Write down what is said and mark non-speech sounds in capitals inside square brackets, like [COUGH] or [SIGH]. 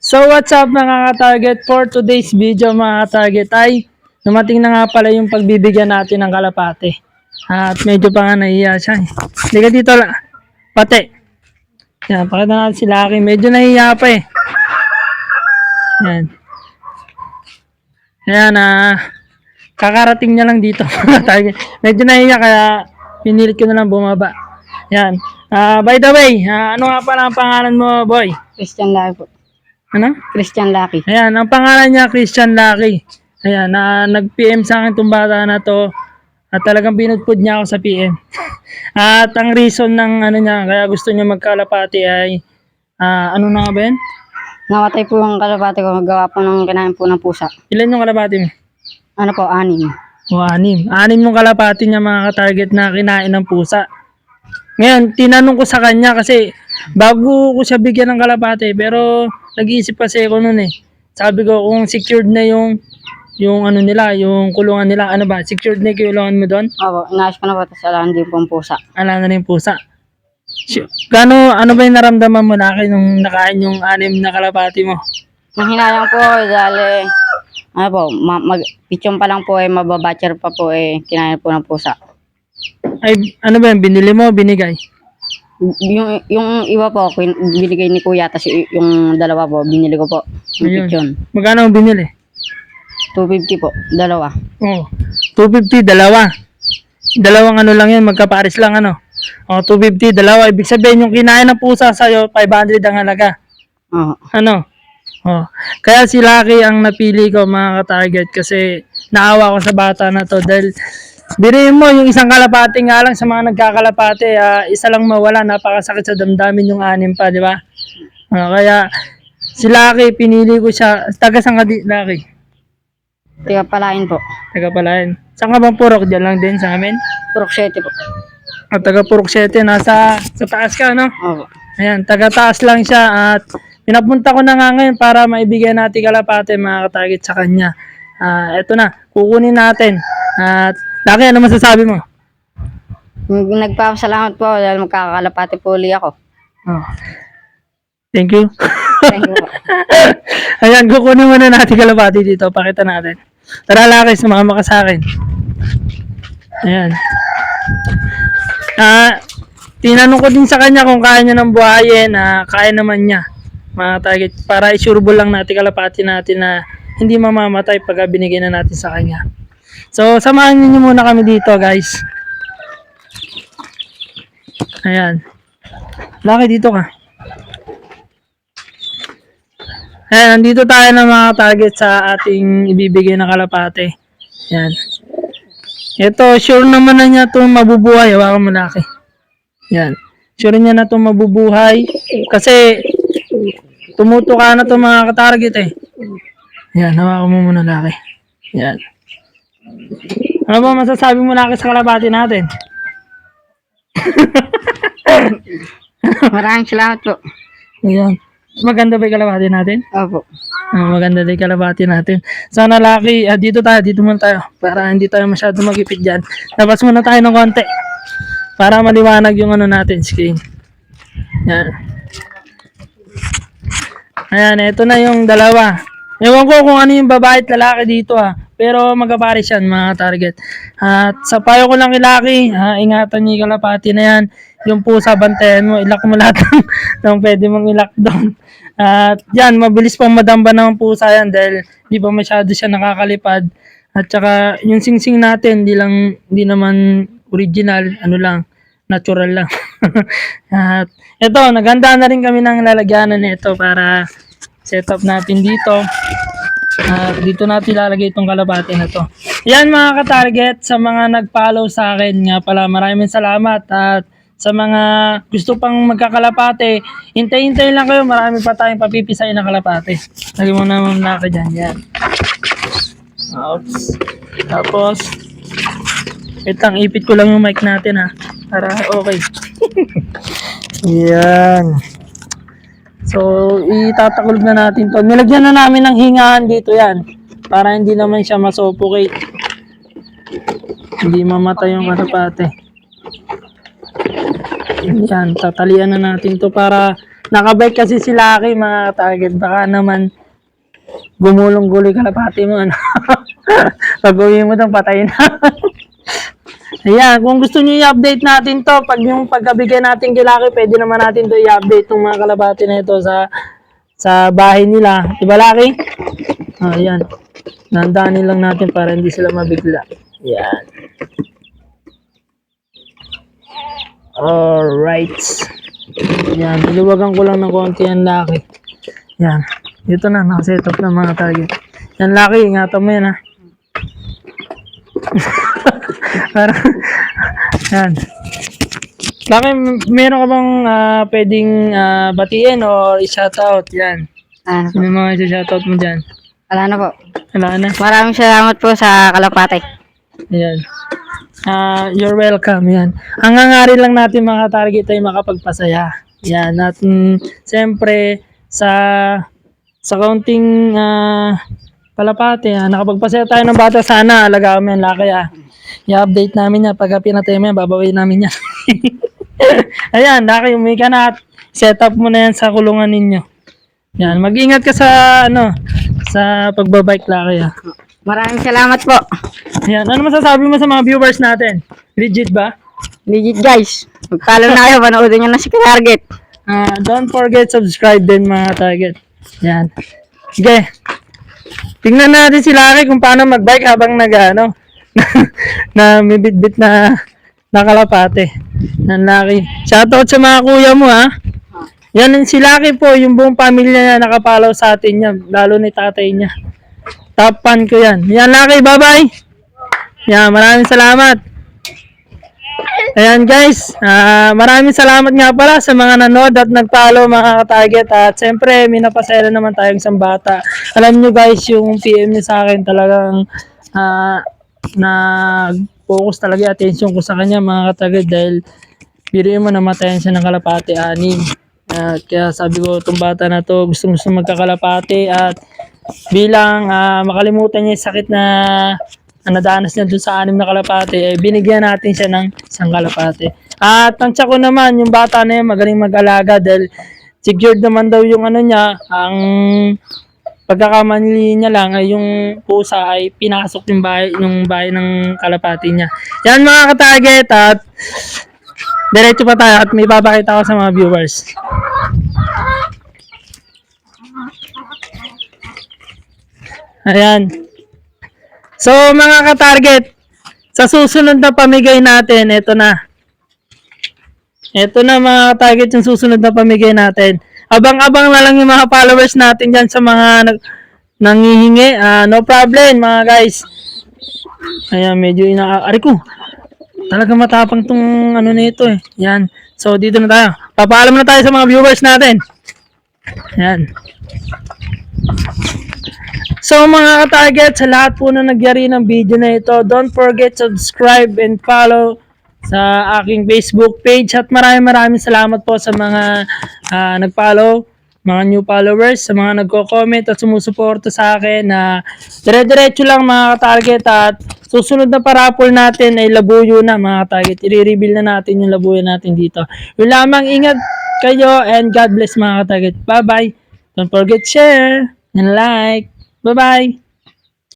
So what's up mga ka-target for today's video mga ka-target ay dumating na nga pala yung pagbibigyan natin ng kalapate. At medyo pa nga nahiya siya. eh. Hindi ka dito la. Pate. Yan, pakita natin si Lucky. Medyo nahiya pa eh. Yan. Ayan ah. kakarating niya lang dito. [LAUGHS] mga target. medyo nahiya kaya pinilit ko na lang bumaba. Yan. Ah, by the way, ah, ano nga pala ang pangalan mo, boy? Christian Lucky. Ano? Christian Lucky. Ayan, ang pangalan niya Christian Lucky. Ayan, na nag-PM sa akin itong bata na to. At talagang binudpod niya ako sa PM. [LAUGHS] At ang reason ng ano niya, kaya gusto niya magkalapati ay, ah, ano na nga ba yan? Namatay po yung kalapati ko. Gawa po ng kinain po ng pusa. Ilan yung kalapati mo? Ano po, anim. O, anim. Anim yung kalapati niya mga ka-target na kinain ng pusa. Ngayon, tinanong ko sa kanya kasi bago ko siya bigyan ng kalapate, pero nag-iisip kasi ako noon eh. Sabi ko kung secured na yung yung ano nila, yung kulungan nila, ano ba, secured na yung kulungan mo doon? Opo, inaayos ko na po. Tapos alam din po ang pusa. Ala na rin yung pusa. Gano, ano ba yung naramdaman mo na nung nakain yung anim na kalapati mo? Nung hinayang po, dahil eh, ano po, ma- mag, pichong pa lang po eh, mababatcher pa po eh, kinain po ng pusa. Ay, ano ba yung binili mo, binigay? Yung, yung iba po, kin- binigay ni kuya, tapos y- yung dalawa po, binili ko po. Yung Ayun. pichon. Magkano mo binili? 250 po, dalawa. Oh, 250, dalawa. Dalawang ano lang yan, magkapares lang ano. Oh, 250, dalawa. Ibig sabihin, yung kinain ng pusa sa'yo, 500 ang halaga. Oo. Ano? Oh. Kaya si Lucky ang napili ko mga ka-target kasi naawa ko sa bata na to dahil Biriin mo, yung isang kalapate nga lang sa mga nagkakalapate, ah, isa lang mawala, napakasakit sa damdamin yung anim pa, di ba? Ah, kaya si Lucky, pinili ko siya. Taga saan ka Lucky? Tiga palain po. Taga Palayan. Saan ka bang purok? Diyan lang din sa amin? Purok 7 po. At taga Purok 7, nasa sa taas ka, no? Opo. Ayan, taga taas lang siya at pinapunta ko na nga ngayon para maibigay natin kalapate mga katarget sa kanya. Ah, eto na, kukunin natin. At Laki, ano masasabi mo? Nagpapasalamat po dahil magkakakalapati po uli ako. Oh. Thank you. Thank you. [LAUGHS] Ayan, kukunin muna natin kalapati dito. Pakita natin. Tara, Laki, sumama ka sa akin. Ayan. Ah, tinanong ko din sa kanya kung kaya niya ng buhayin. Ah, kaya naman niya. Mga target. Para isurbo lang natin kalapati natin na hindi mamamatay pag binigay na natin sa kanya. So, samahan niyo muna kami dito, guys. Ayan. Laki dito ka. Ayan, nandito tayo ng mga target sa ating ibibigay na kalapate. Ayan. Ito, sure naman na niya itong mabubuhay. Hawakan mo laki. Yan. Sure niya na itong mabubuhay. Kasi, tumutuka na itong mga katarget eh. Yan, hawakan mo muna laki. Yan. Ano ba masasabi mo laki sa kalapate natin? [LAUGHS] Maraming salamat po. Ayan. Maganda ba yung kalapate natin? Opo. Ah, maganda din kalabati natin. Sana laki, ah, dito tayo, dito muna tayo. Para hindi tayo masyado magipit dyan. Labas muna tayo ng konti. Para maliwanag yung ano natin, screen. Yan. Ayan, ito na yung dalawa. Ewan ko kung ano yung babae at lalaki dito ha. Pero magkapares yan mga target. At sa payo ko lang Lucky, ah, ingatan niyo kalapati na yan. Yung pusa, bantayan mo, ilak mo lahat ng, [LAUGHS] ng pwede mong ilak doon. At yan, mabilis pang madamba ng pusa yan dahil di pa masyado siya nakakalipad. At saka yung singsing natin, di lang, di naman original, ano lang, natural lang. [LAUGHS] At ito, naganda na rin kami ng lalagyanan nito para set up natin dito. At dito natin ilalagay itong kalabate na to. Yan mga ka-target, sa mga nag-follow sa akin nga pala, maraming salamat at sa mga gusto pang magkakalapate, hintay-hintay lang kayo, marami pa tayong papipisain na kalapate. Lagi mo naman na ka dyan, yan. Oops. Tapos, wait lang, ipit ko lang yung mic natin ha. Para okay. [LAUGHS] yan. So, itatakulog na natin to. Nilagyan na namin ng hingaan dito yan. Para hindi naman siya masuffocate. Hindi mamatay yung kalapate. Yan, tatalian na natin to para nakabike kasi si Lucky mga target. Baka naman gumulong guloy kalapati mo. Ano? [LAUGHS] Pag uwi mo itong patay na. [LAUGHS] Ayan, kung gusto niyo i-update natin to, pag yung pagkabigay natin kay Lucky, pwede naman natin to i-update ng mga kalabati na ito sa sa bahay nila. Diba Lucky? Oh, ayan. Nandanin lang natin para hindi sila mabigla. Ayan. Alright. Yan, niluwagan ko lang ng konti yan, Lucky. Yan. Dito na, nakaset up na mga target. Yan, Lucky, ingatan mo yan, ha. Parang, yan. M- meron ka bang ah, pwedeng ah, batiin or i-shoutout? Yan. Ano po? May mga i-shoutout mo dyan. Wala na po. Wala na. Maraming salamat po sa kalapate. Ayan. Ah, you're welcome. Yan. Ang ngangari lang natin mga target ay makapagpasaya. Yan. At mm, siyempre sa sa kaunting ah, kalapate, ah, nakapagpasaya tayo ng bata sana. Alagaan mo yan, laki ah. I-update namin yan. Pagka pinatay mo yan, babawin namin yan. [LAUGHS] Ayan, laki, umuwi ka na at set up mo na yan sa kulungan ninyo. Yan, mag-ingat ka sa ano, sa pagbabike laki ah. Maraming salamat po. Ayan, ano masasabi mo sa mga viewers natin? Legit ba? Legit guys. Mag-follow na kayo. Panoodin nyo na si Target. Ah, don't forget subscribe din mga target. Yan. Sige. Tingnan natin si Lucky kung paano magbike habang nag ano, [LAUGHS] na may bitbit na nakalapate. Yan Lucky. Shoutout sa mga kuya mo ha. Yan si Lucky po, yung buong pamilya niya nakapalaw sa atin yan, lalo ni tatay niya. Top fan ko yan. Yan Lucky, bye-bye. Yan, maraming salamat. Ayan guys, ah maraming salamat nga pala sa mga nanood at nag-follow mga target at siyempre may napasaya naman tayong isang bata. Alam nyo guys, yung PM niya sa akin talagang ah nag-focus talaga attention ko sa kanya mga target dahil biro mo namatayan siya ng kalapate anim. At kaya sabi ko itong bata na to gusto gusto magkakalapate at bilang ah, makalimutan niya yung sakit na na nadanas niya dun sa anim na kalapate, eh, binigyan natin siya ng isang kalapate. At ang ko naman, yung bata na yun, magaling mag-alaga dahil secured naman daw yung ano niya, ang pagkakamali niya lang ay yung pusa ay pinasok yung bahay, yung bahay ng kalapati niya. Yan mga ka-target at diretso pa tayo at may papakita ko sa mga viewers. Ayan. So mga ka-target, sa susunod na pamigay natin, ito na. Ito na mga ka-target yung susunod na pamigay natin. Abang-abang na lang yung mga followers natin dyan sa mga nag nangihingi. Ah, no problem mga guys. Ayan, medyo ina... Ari ko, talaga matapang tong ano nito eh. Yan. So dito na tayo. Papaalam na tayo sa mga viewers natin. Yan. So mga ka-target, sa lahat po na nagyari ng video na ito, don't forget subscribe and follow sa aking Facebook page at maraming maraming salamat po sa mga ah, nag-follow, mga new followers, sa mga nagko-comment at sumusuporta sa akin na dire-diretso lang mga ka-target at susunod na parapol natin ay labuyo na mga ka-target. I-reveal na natin yung labuyo natin dito. Yung lamang ingat kayo and God bless mga ka-target. Bye-bye. Don't forget share and like. Bye-bye.